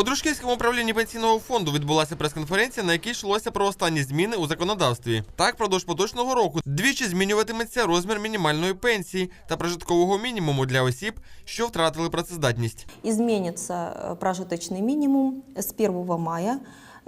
У Дружківському управлінні пенсійного фонду відбулася прес-конференція, на якій йшлося про останні зміни у законодавстві. Так, продовж поточного року двічі змінюватиметься розмір мінімальної пенсії та прожиткового мінімуму для осіб, що втратили працездатність. Изменится э, прожиточный минимум с 1 мая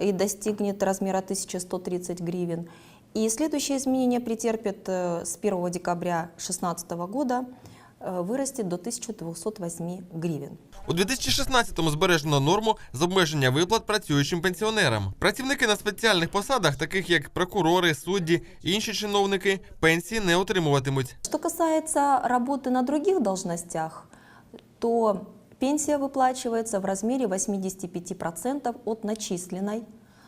и достигнет размера 1130 гривен. И следующее изменение претерпит э, с 1 декабря 2016 года, э, вырастет до 1208 гривен. У 2016-му збережено норму з обмеження виплат працюючим пенсіонерам. Працівники на спеціальних посадах, таких як прокурори, судді і інші чиновники, пенсії не отримуватимуть. Что касается работы на других должностях, то пенсия выплачивается в размере 85% от начисленной,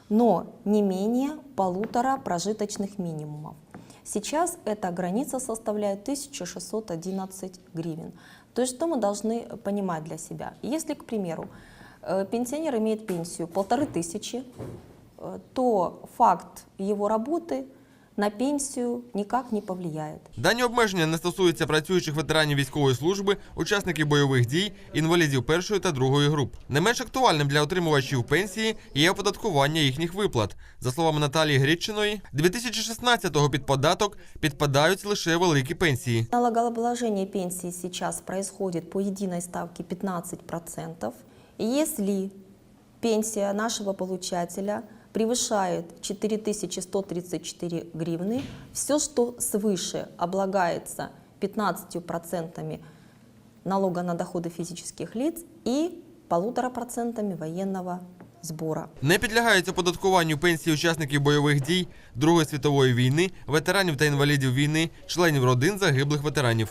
но не менее полутора прожиточных минимумов. Сейчас эта граница составляет 1611 гривен. То есть что мы должны понимать для себя? Если, к примеру, э, пенсионер имеет пенсию полторы тысячи, э, то факт его работы на пенсию никак не повлияет. Дані обмеження не стосуються працюючих ветеранів військової служби, учасників бойових дій, інвалідів першої та другої груп. Не менш актуальним для отримувачів пенсії є оподаткування їхніх виплат. За словами Наталії Грідчиної, 2016-го під податок підпадають лише великі пенсії. Налогообложение пенсии сейчас происходит по единой ставке 15%. И Если пенсия нашего получателя превышает 4134 гривны, все, что свыше облагается 15% налога на доходы физических лиц и полутора процентами военного сбора. Не підлягають оподаткуваннню пенсії учасників бойових дій Другої світової війни, ветеранів та інвалідів війни, членів родин загиблих ветеранів.